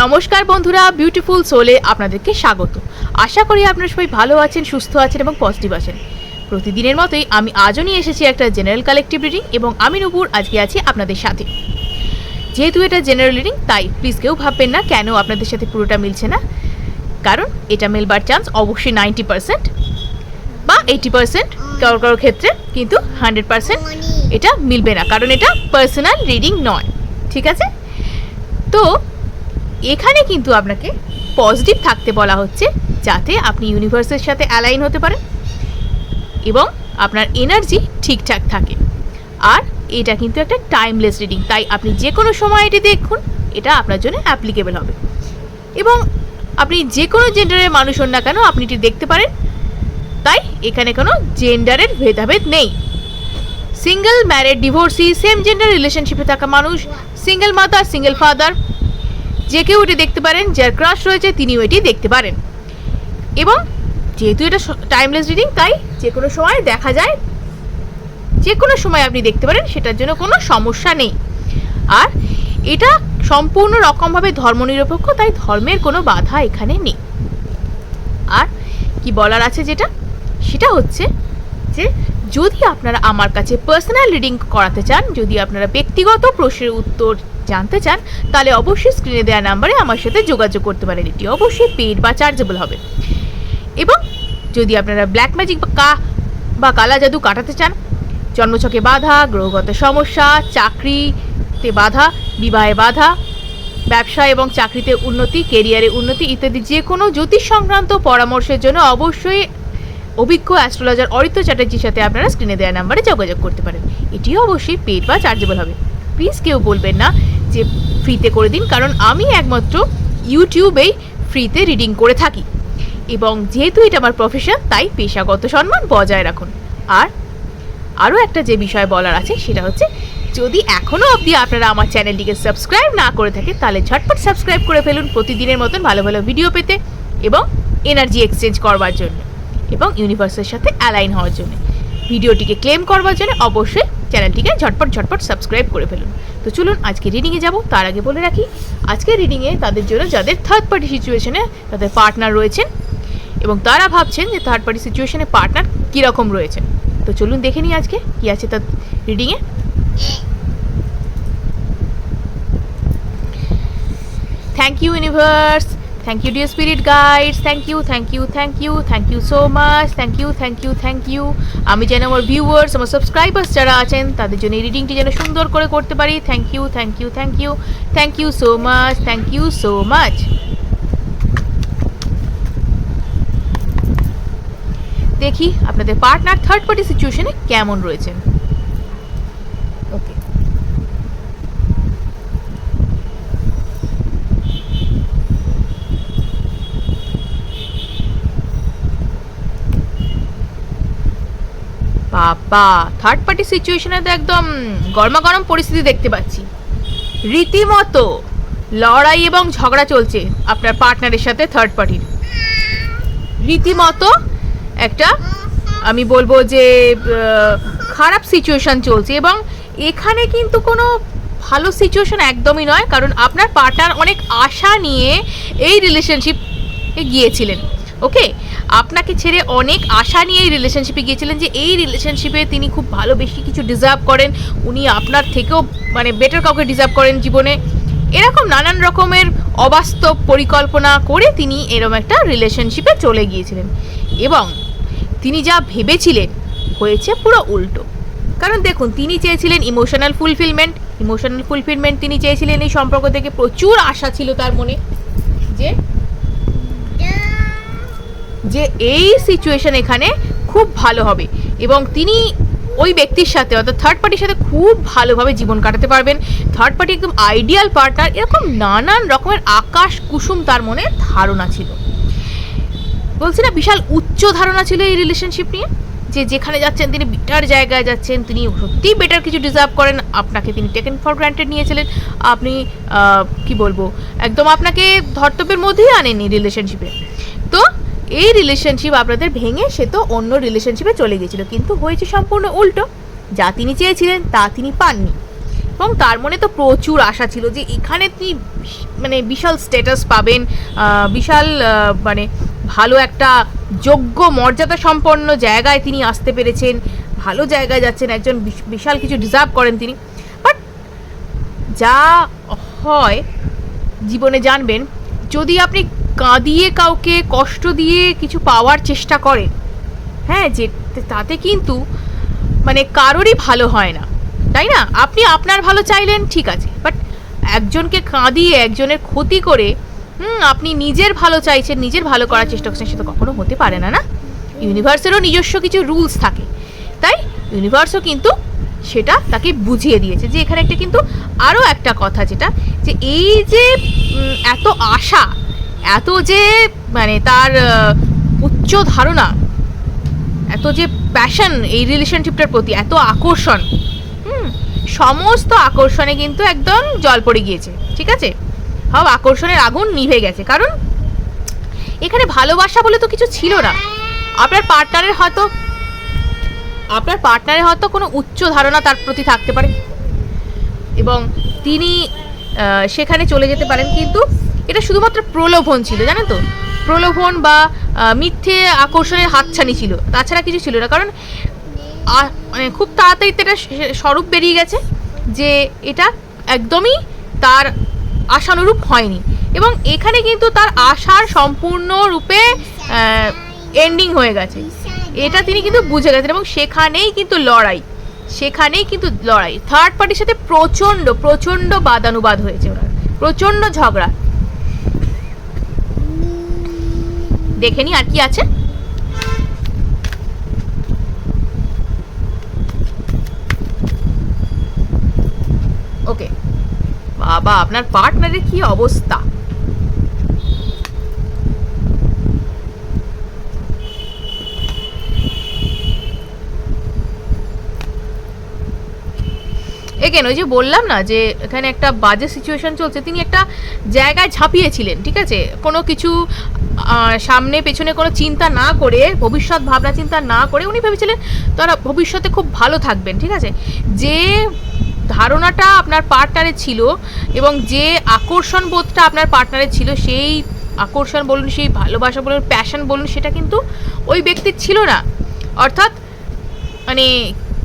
নমস্কার বন্ধুরা বিউটিফুল সোলে আপনাদেরকে স্বাগত। আশা করি আপনারা সবাই ভালো আছেন সুস্থ আছেন এবং পজিটিভ আছেন। প্রতিদিনের মতোই আমি আজও নিয়ে এসেছি একটা জেনারেল কালেকটিভ রিডিং এবং আমি নুপুর আজকে আছি আপনাদের সাথে। যেহেতু এটা জেনারেল রিডিং তাই প্লিজ কেউ ভাববেন না কেন আপনাদের সাথে পুরোটা মিলছে না। কারণ এটা মেলবার চান্স অবশ্যই নাইনটি পার্সেন্ট বা এইটি পার্সেন্ট কারোর কারোর ক্ষেত্রে কিন্তু হান্ড্রেড পার্সেন্ট এটা মিলবে না। কারণ এটা পার্সোনাল রিডিং নয়। ঠিক আছে? তো এখানে কিন্তু আপনাকে পজিটিভ থাকতে বলা হচ্ছে যাতে আপনি ইউনিভার্সের সাথে অ্যালাইন হতে পারেন এবং আপনার এনার্জি ঠিকঠাক থাকে। আর এটা কিন্তু একটা টাইমলেস রিডিং তাই আপনি যে কোনো সময় এটি দেখুন, এটা আপনার জন্য অ্যাপ্লিকেবল হবে। এবং আপনি যে কোনো জেন্ডারের মানুষ হন না কেন, আপনি এটি দেখতে পারেন, তাই এখানে কোনো জেন্ডারের ভেদাভেদ নেই। Single married divorcee same gender রিলেশনশিপে থাকা মানুষ সিঙ্গেল মাদার সিঙ্গেল ফাদার যে কেউ এটি দেখতে পারেন, যার ক্রাশ রয়েছে তিনিও এটি দেখতে পারেন। এবং যেহেতু এটা টাইমলেস রিডিং তাই যে কোনো সময় দেখা যায়, যে কোনো সময় আপনি দেখতে পারেন, সেটার জন্য কোনো সমস্যা নেই। আর এটা সম্পূর্ণ রকমভাবে ধর্মনিরপেক্ষ, তাই ধর্মের কোনো বাধা এখানে নেই। আর কি বলার আছে যেটা? সেটা হচ্ছে যে যদি আপনারা আমার কাছে পার্সোনাল রিডিং করাতে চান, যদি আপনারা ব্যক্তিগত প্রশ্নের উত্তর জানতে চান, তাহলে অবশ্যই স্ক্রিনে দেওয়া নাম্বারে আমার সাথে যোগাযোগ করতে পারেন। এটি অবশ্যই পেড বা চার্জেবল হবে। এবং যদি আপনারা ব্ল্যাক ম্যাজিক বা কা, বা কালা জাদু কাটাতে চান, জন্মছকে বাধা, গ্রহগত সমস্যা, চাকরিতে বাধা, বিবাহে বাধা, ব্যবসা এবং চাকরিতে উন্নতি কেরিয়ারে উন্নতি ইত্যাদি যে কোনো জ্যোতিষ সংক্রান্ত পরামর্শের জন্য অবশ্যই অভিজ্ঞ অ্যাস্ট্রোলজার অরিত্য চ্যাটার্জির সাথে আপনারা স্ক্রিনে দেওয়া নাম্বারে যোগাযোগ করতে পারেন। এটিও অবশ্যই পেড বা চার্জেবল হবে। প্লিজ কেউ বলবেন না যে ফ্রিতে করে দিন, কারণ আমি একমাত্র ইউটিউবেই ফ্রিতে রিডিং করে থাকি। এবং যেহেতু এটা আমার প্রফেশন তাই পেশাগত সম্মান বজায় রাখুন। আর আরও একটা যে বিষয় বলার আছে, সেটা হচ্ছে, যদি এখনও অবধি আপনারা আমার চ্যানেলটিকে সাবস্ক্রাইব না করে থাকে তাহলে ঝটপট সাবস্ক্রাইব করে ফেলুন প্রতিদিনের মতন ভালো ভালো ভিডিও পেতে এবং এনার্জি এক্সচেঞ্জ করবার জন্য এবং ইউনিভার্সের সাথে অ্যালাইন হওয়ার জন্য। ভিডিওটিকে ক্লেম করবার জন্য অবশ্যই চ্যানেলটিকে ঝটপট ঝটপট সাবস্ক্রাইব করে ফেলুন। তো চলুন, আজকে রিডিংয়ে যাব। তার আগে বলে রাখি আজকে রিডিংয়ে তাদের জন্য যাদের থার্ড পার্টি সিচুয়েশনে তাদের পার্টনার রয়েছেন এবং তারা ভাবছেন যে থার্ড পার্টি সিচুয়েশনে পার্টনার কীরকম রয়েছে। তো চলুন দেখে নিই আজকে কী আছে তার রিডিংয়ে thank you universe thank you dear spirit guides thank you thank you thank you thank you so much thank you thank you thank you আমি যেন আমার ভিউয়ার্স আমার সাবস্ক্রাইবার্স যারা আছেন, তাদের জন্য এই রিডিংটি যেন সুন্দর করে করতে পারি। Thank you thank you thank you thank you so much thank you so much দেখি আপনাদের পার্টনার থার্ড পার্টি সিচুয়েশনে কেমন রয়েছেন ওকে বাবা থার্ড পার্টি সিচুয়েশনে তো একদম গরমা গরম পরিস্থিতি দেখতে পাচ্ছি। রীতিমতো লড়াই এবং ঝগড়া চলছে আপনার পার্টনারের সাথে থার্ড পার্টির রীতিমতো একটা, আমি বলব যে খারাপ সিচুয়েশন চলছে এবং এখানে কিন্তু কোনো ভালো সিচুয়েশন একদমই নয়, কারণ আপনার পার্টনার অনেক আশা নিয়ে এই রিলেশনশিপে গিয়েছিলেন। ওকে আপনাকে ছেড়ে অনেক আশা নিয়ে এই রিলেশনশিপে গিয়েছিলেন যে এই রিলেশনশিপে তিনি খুব ভালো বেশি কিছু ডিজার্ভ করেন। উনি আপনার থেকেও মানে বেটার কাউকে ডিজার্ভ করেন জীবনে। এরকম নানান রকমের অবাস্তব পরিকল্পনা করে তিনি এরকম একটা রিলেশনশিপে চলে গিয়েছিলেন। এবং তিনি যা ভেবেছিলেন হয়েছে পুরো উল্টো। কারণ দেখুন, তিনি চেয়েছিলেন ইমোশনাল ফুলফিলমেন্ট ইমোশনাল ফুলফিলমেন্ট তিনি চেয়েছিলেন এই সম্পর্ক থেকে প্রচুর আশা ছিল তার মনে যে যে এই সিচুয়েশন এখানে খুব ভালো হবে। এবং তিনি ওই ব্যক্তির সাথে, অর্থাৎ থার্ড পার্টির সাথে খুব ভালোভাবে জীবন কাটাতে পারবেন। থার্ড পার্টি একদম আইডিয়াল পার্টনার এরকম নানান রকমের আকাশ কুসুম তার মনে ধারণা ছিল। বলছি না, বিশাল উচ্চ ধারণা ছিল এই রিলেশনশিপ নিয়ে, যে যেখানে যাচ্ছেন তিনি বেটার জায়গায় যাচ্ছেন, তিনি সত্যিই বেটার কিছু ডিজার্ভ করেন, আপনাকে তিনি টেকেন ফর গ্রান্টেড নিয়েছিলেন। আপনি কি বলব, একদম আপনাকে ধর্তব্যের মধ্যেই আনেনি রিলেশনশিপে এই রিলেশনশিপ আপনাদের ভেঙে সে তো অন্য রিলেশনশিপে চলে গেছিল। কিন্তু হয়েছে সম্পূর্ণ উল্টো। যা তিনি চেয়েছিলেন, তা তিনি পাননি। এবং তার মনে তো প্রচুর আশা ছিল যে এখানে তিনি মানে বিশাল স্ট্যাটাস পাবেন বিশাল মানে ভালো একটা যোগ্য, মর্যাদা সম্পন্ন জায়গায় তিনি আসতে পেরেছেন। ভালো জায়গায় যাচ্ছেন, একজন বিশ- বিশাল কিছু ডিজার্ভ করেন তিনি। বাট যা হয়, জীবনে জানবেন, যদি আপনি কাঁদিয়ে কাউকে কষ্ট দিয়ে কিছু পাওয়ার চেষ্টা করেন হ্যাঁ যে, তাতে কিন্তু মানে কারোরই ভালো হয় না। তাই না? আপনি আপনার ভালো চাইলেন, ঠিক আছে। বাট একজনকে কাঁদিয়ে একজনের ক্ষতি করে, হুম, আপনি নিজের ভালো চাইছেন, নিজের ভালো করার চেষ্টা করছেন, সেটা কখনো হতে পারে না না? ইউনিভার্সেরও নিজস্ব কিছু রুলস থাকে। তাই ইউনিভার্সও কিন্তু সেটা তাকে বুঝিয়ে দিয়েছে যে, এখানে একটা কিন্তু আরও একটা কথা যেটা, যে এই যে এত আশা এত যে মানে তার উচ্চ ধারণা, এত যে প্যাশন এই রিলেশনশিপটার প্রতি, এত আকর্ষণ, হুম, সমস্ত আকর্ষণে কিন্তু একদম জল পড়ে গিয়েছে, ঠিক আছে? সব আকর্ষণের আগুন নিভে গেছে, কারণ এখানে ভালোবাসা বলে তো কিছু ছিল না। আপনার পার্টনারের হয়তো, আপনার পার্টনারের হয়তো কোনো উচ্চ ধারণা তার প্রতি থাকতে পারে। এবং তিনি সেখানে চলে যেতে পারেন, কিন্তু এটা শুধুমাত্র প্রলোভন ছিল, জানেন তো? প্রলোভন বা মিথ্যে আকর্ষণের হাতছানি ছিল। তাছাড়া কিছু ছিল না। কারণ মানে খুব তাড়াতাড়ি তো এটা স্বরূপ বেরিয়ে গেছে যে এটা একদমই তার আশানুরূপ হয়নি। এবং এখানে কিন্তু তার আশার সম্পূর্ণরূপে এন্ডিং হয়ে গেছে। এটা তিনি কিন্তু বুঝে গেছেন এবং সেখানেই কিন্তু লড়াই। সেখানেই কিন্তু লড়াই। থার্ড পার্টির সাথে প্রচণ্ড প্রচণ্ড বাদানুবাদ হয়েছে ওনার। প্রচণ্ড ঝগড়া। দেখে নি আর কি আছে। ওকে বাবা আপনার পার্টনারের কি অবস্থা? এগেন ওই যে বললাম না যে এখানে একটা বাজে সিচুয়েশন চলছে, তিনি একটা জায়গায় ঝাঁপিয়েছিলেন, ঠিক আছে? কোনো কিছু সামনে পেছনে কোনো চিন্তা না করে, ভবিষ্যৎ ভাবনা চিন্তা না করে উনি ভেবেছিলেন তারা ভবিষ্যতে খুব ভালো থাকবেন, ঠিক আছে? যে ধারণাটা আপনার পার্টনারের ছিল এবং যে আকর্ষণ বোধটা আপনার পার্টনারের ছিল, সেই আকর্ষণ বলুন, সেই ভালোবাসা বলুন প্যাশন বলুন, সেটা কিন্তু ওই ব্যক্তির ছিল না। অর্থাৎ মানে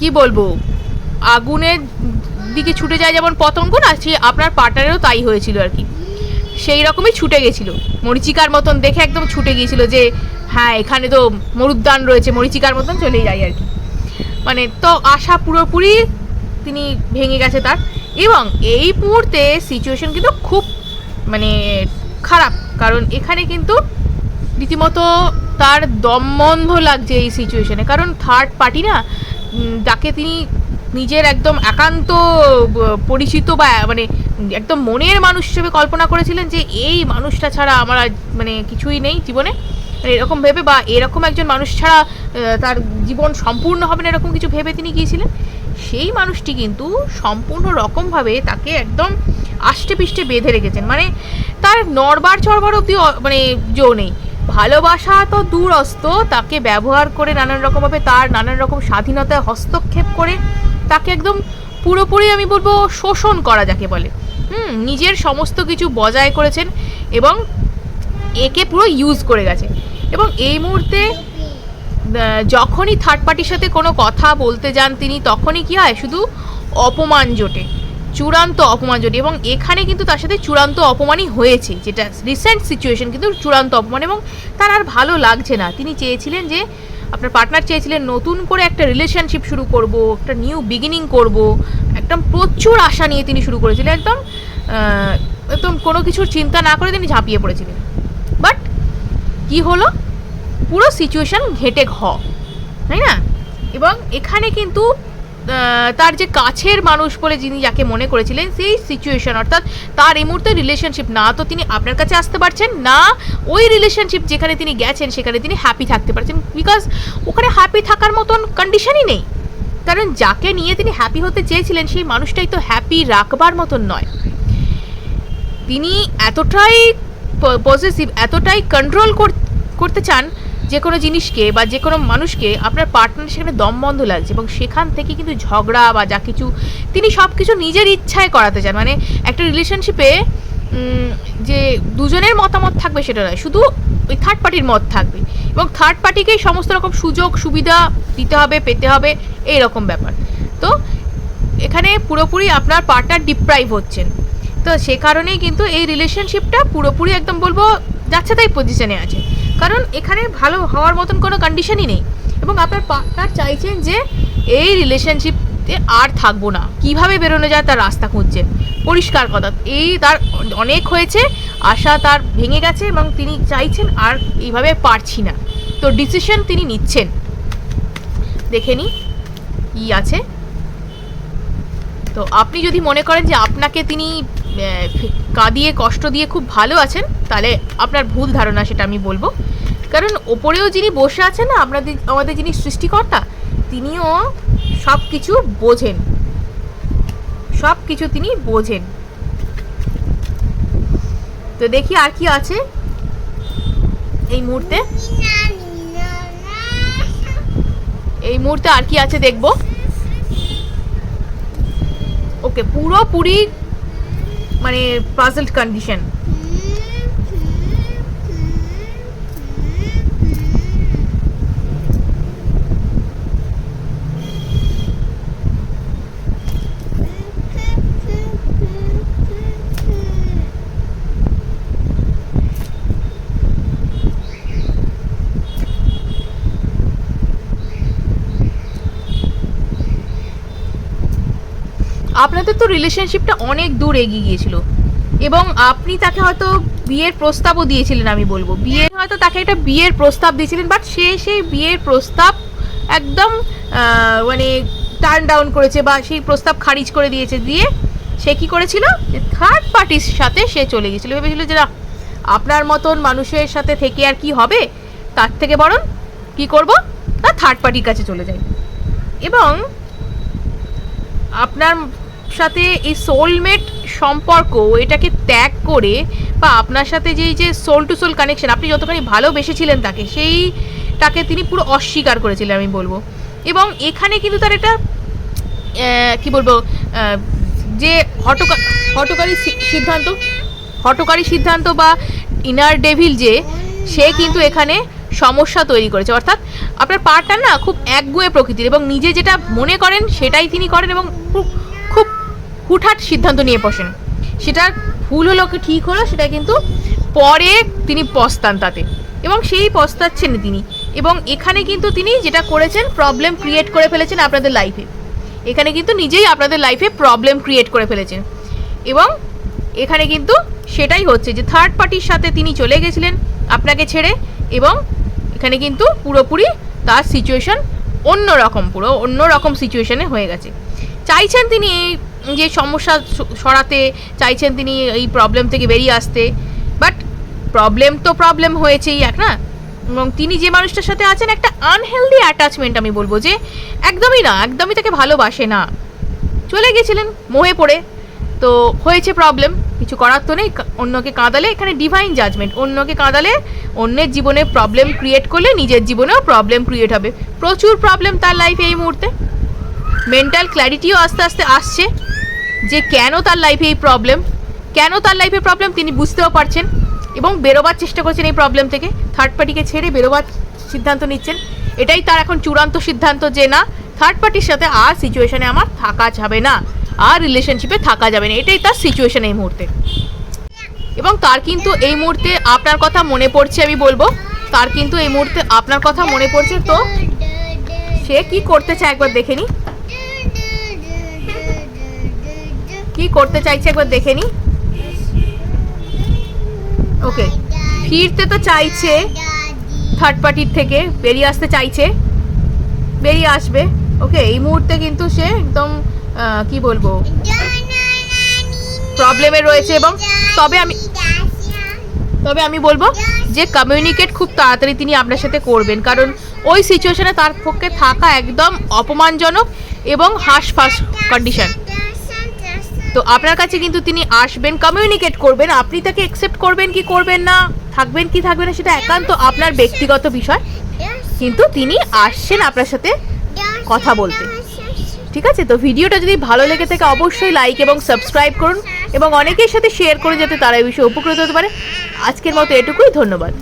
কি বলব, আগুনের দিকে ছুটে যায় যেমন পতঙ্গ, না, সে আপনার পার্টনারেরও তাই হয়েছিল আর কি। সেই রকমই ছুটে গেছিল। মরিচিকার মতন দেখে একদম ছুটে গিয়েছিল যে হ্যাঁ এখানে তো মরুদ্যান রয়েছে, মরিচিকার মতন চলে যায় আর কি। মানে তো আশা পুরোপুরি তিনি ভেঙে গেছে তার। এবং এই মুহূর্তে সিচুয়েশন কিন্তু খুব মানে খারাপ। কারণ এখানে কিন্তু রীতিমতো তার দমবন্ধ লাগছে এই সিচুয়েশনে কারণ থার্ড পার্টি না যাকে তিনি নিজের একদম একান্ত পরিচিত বা মানে একদম মনের মানুষ হিসেবে কল্পনা করেছিলেন যে এই মানুষটা ছাড়া আমার মানে কিছুই নেই জীবনে। মানে এরকম ভেবে বা এরকম একজন মানুষ ছাড়া তার জীবন সম্পূর্ণ হবে না এরকম কিছু ভেবে তিনি গিয়েছিলেন। সেই মানুষটি কিন্তু সম্পূর্ণ রকমভাবে তাকে একদম আষ্টে পিষ্টে বেঁধে রেখেছেন। মানে তার নরবার চড়বার অব্দি মানে জো নেই। ভালোবাসা তো দূরস্ত, তাকে ব্যবহার করে নানান রকমভাবে তার নানান রকম স্বাধীনতায় হস্তক্ষেপ করে তাকে একদম পুরোপুরি আমি বলব শোষণ করা যাকে বলে। হুম, নিজের সমস্ত কিছু বজায় করেছেন এবং একে পুরো ইউজ করে গেছে। এবং এই মুহূর্তে যখনই থার্ড পার্টির সাথে কোনো কথা বলতে যান তিনি, তখনই কি হয়? শুধু অপমান জোটে, চূড়ান্ত অপমান জোটে। এবং এখানে কিন্তু তার সাথে চূড়ান্ত অপমানই হয়েছে। যেটা রিসেন্ট সিচুয়েশন কিন্তু চূড়ান্ত অপমান এবং তার আর ভালো লাগছে না। তিনি চেয়েছিলেন যে আপনার পার্টনার চেয়েছিলেন নতুন করে একটা রিলেশনশিপ শুরু করব, একটা নিউ বিগিনিং করব, একদম প্রচুর আশা নিয়ে তিনি শুরু করেছিলেন, একদম একদম কোনো কিছুর চিন্তা না করে তিনি ঝাঁপিয়ে পড়েছিলেন। বাট কি হলো? পুরো সিচুয়েশান ঘেটে ঘ, তাই না? এবং এখানে কিন্তু তার যে কাছের মানুষ বলে যিনি যাকে মনে করেছিলেন, সেই সিচুয়েশন অর্থাৎ তার এই মুহূর্তে রিলেশনশিপ না, তো তিনি আপনার কাছে আসতে পারছেন না, ওই রিলেশনশিপ যেখানে তিনি গেছেন, সেখানে তিনি হ্যাপি থাকতে পারছেন বিকজ ওখানে হ্যাপি থাকার মতন কন্ডিশনই নেই। কারণ যাকে নিয়ে তিনি হ্যাপি হতে চেয়েছিলেন, সেই মানুষটাই তো হ্যাপি রাখবার মতন নয়। তিনি এতটাই পজিটিভ এতটাই কন্ট্রোল করতে চান যে কোনো জিনিসকে বা যে কোনো মানুষকে আপনার পার্টনার সেখানে দম বন্ধ লাগছে এবং সেখান থেকে কিন্তু ঝগড়া বা যা কিছু, তিনি সব কিছু নিজের ইচ্ছায় করাতে চান। মানে একটা রিলেশনশিপে যে দুজনের মতামত থাকবে সেটা নয়, শুধু ওই থার্ড পার্টির মত থাকবে। এবং থার্ড পার্টিকেই সমস্ত রকম সুযোগ, সুবিধা দিতে হবে, পেতে হবে এই রকম ব্যাপার। তো এখানে পুরোপুরি আপনার পার্টনার ডিপ্রাইভ হচ্ছেন। তো সে কারণেই কিন্তু এই রিলেশনশিপটা পুরোপুরি একদম বলব যাচ্ছে তাই পজিশনে আছে। কারণ এখানে ভালো হওয়ার মতন কোনো কন্ডিশনই নেই। এবং আপনার পার্টনার চাইছেন যে এই রিলেশনশিপে আর থাকব না। কীভাবে বেরোনো যায় তার রাস্তা খুঁজছেন। পরিষ্কার কথা, এই তার অনেক হয়েছে, আশা তার ভেঙে গেছে এবং তিনি চাইছেন আর এইভাবে পারছি না। তো ডিসিশন তিনি নিচ্ছেন। দেখে নি কি আছে। তো আপনি যদি মনে করেন যে আপনাকে তিনি কাঁদিয়ে কষ্ট দিয়ে খুব ভালো আছেন, তাহলে আপনার ভুল ধারণা সেটা আমি বলব। কারণ ওপরেও যিনি বসে আছেন না আপনাদের আমাদের যিনি সৃষ্টিকর্তা, তিনিও সব কিছু বোঝেন। সব কিছু তিনি বোঝেন। তো দেখি আর কি আছে এই মুহূর্তে। এই মুহূর্তে আর কি আছে দেখব। ওকে, পুরোপুরি মানে পাজলড কন্ডিশন আপনাদের তো রিলেশনশিপটা অনেক দূর এগিয়ে গিয়েছিল। এবং আপনি তাকে হয়তো বিয়ের প্রস্তাবও দিয়েছিলেন, আমি বলব। বিয়ে হয়তো তাকে একটা বিয়ের প্রস্তাব দিয়েছিলেন বাট সে সেই বিয়ের প্রস্তাব একদম মানে টার্ন ডাউন করেছে বা সেই প্রস্তাব খারিজ করে দিয়েছে, দিয়ে সে কি করেছিল? যে থার্ড পার্টির সাথে সে চলে গিয়েছিল। ভেবেছিল যে, না, আপনার মতন মানুষের সাথে থেকে আর কি হবে? তার থেকে বরং কি করব? না থার্ড পার্টির কাছে চলে যাই। এবং আপনার সাথে এই সোলমেট সম্পর্ক এটাকে ত্যাগ করে বা আপনার সাথে যেই যে সোল টু সোল কানেকশন আপনি যতখানি ভালোবেসেছিলেন তাকে সেইটাকে তিনি পুরো অস্বীকার করেছিলেন আমি বলব। এবং এখানে কিন্তু তার আহ, কি বলব যে হটকা হটকারী সিদ্ধান্ত হটকারী সিদ্ধান্ত বা ইনার ডেভিল যে সে কিন্তু এখানে সমস্যা তৈরি করেছে। অর্থাৎ আপনার পার্টনার না খুব একগুয়ে প্রকৃতির এবং নিজে যেটা মনে করেন সেটাই তিনি করেন এবং খুব হুটহাট সিদ্ধান্ত নিয়ে বসেন। সেটা ভুল হলো কি ঠিক হলো সেটা কিন্তু পরে তিনি পস্তান তাতে। এবং সেই পস্তাচ্ছেন তিনি। এবং এখানে কিন্তু তিনি যেটা করেছেন প্রবলেম ক্রিয়েট করে ফেলেছেন আপনাদের লাইফে এখানে কিন্তু নিজেই আপনাদের লাইফে প্রবলেম ক্রিয়েট করে ফেলেছেন। এবং এখানে কিন্তু সেটাই হচ্ছে যে থার্ড পার্টির সাথে তিনি চলে গেছিলেন আপনাকে ছেড়ে এবং এখানে কিন্তু পুরোপুরি তার সিচুয়েশন অন্য রকম পুরো অন্য রকম সিচুয়েশনে হয়ে গেছে। চাইছেন তিনি এই যে সমস্যা সরাতে চাইছেন তিনি এই প্রবলেম থেকে বেরিয়ে আসতে। বাট প্রবলেম তো প্রবলেম হয়েছেই এক, না? এবং তিনি যে মানুষটার সাথে আছেন একটা আনহেলদি অ্যাটাচমেন্ট আমি বলব যে একদমই না, একদমই তাকে ভালোবাসে না। চলে গেছিলেন, মোহে পড়ে। তো হয়েছে প্রবলেম কিছু করার তো নেই। অন্যকে কাঁদালে এখানে ডিভাইন জাজমেন্ট অন্যকে কাঁদালে অন্যের জীবনে প্রবলেম ক্রিয়েট করলে নিজের জীবনেও প্রবলেম ক্রিয়েট হবে। প্রচুর প্রবলেম তার লাইফে এই মুহূর্তে। মেন্টাল ক্ল্যারিটিও আস্তে আস্তে আসছে। যে কেন তার লাইফে এই প্রবলেম কেন তার লাইফে প্রবলেম তিনি বুঝতেও পারছেন এবং বেরোবার চেষ্টা করছেন এই প্রবলেম থেকে। থার্ড পার্টিকে ছেড়ে বেরোবার সিদ্ধান্ত নিচ্ছেন। এটাই তার এখন চূড়ান্ত সিদ্ধান্ত যে না থার্ড পার্টির সাথে আর সিচুয়েশনে আমার থাকা যাবে না। আর রিলেশনশিপে থাকা যাবে না। এটাই তার সিচুয়েশন এই মুহূর্তে। এবং তার কিন্তু এই মুহূর্তে আপনার কথা মনে পড়ছে আমি বলব। তার কিন্তু এই মুহূর্তে আপনার কথা মনে পড়ছে। তো সে কি করতে চায় একবার দেখে নি? কি করতে চাইছে একবার দেখে নি? ওকে ফিরতে তো চাইছে থার্ড পার্টির থেকে, বেরিয়ে আসতে চাইছে, বেরিয়ে আসবে। ওকে এই মুহূর্তে কিন্তু সে একদম কি বলব? প্রবলেমে রয়েছে এবং তবে আমি তবে আমি বলব যে কমিউনিকেট খুব তাড়াতাড়ি তিনি আপনার সাথে করবেন। কারণ ওই সিচুয়েশনে তার পক্ষে থাকা একদম অপমানজনক এবং হাঁসফাঁস কন্ডিশন তো আপনার কাছে কিন্তু তিনি আসবেন কমিউনিকেট করবেন, আপনি তাকে অ্যাকসেপ্ট করবেন কি করবেন না, থাকবেন কি থাকবেন না সেটা একান্ত আপনার ব্যক্তিগত বিষয়। কিন্তু তিনি আসছেন আপনার সাথে কথা বলতে। ঠিক আছে? তো ভিডিওটা যদি ভালো লেগে থাকে অবশ্যই লাইক এবং সাবস্ক্রাইব করুন এবং অনেকের সাথে শেয়ার করে যাতে তারা এই বিষয়ে উপকৃত হতে পারে। আজকের মতো এটুকুই, ধন্যবাদ।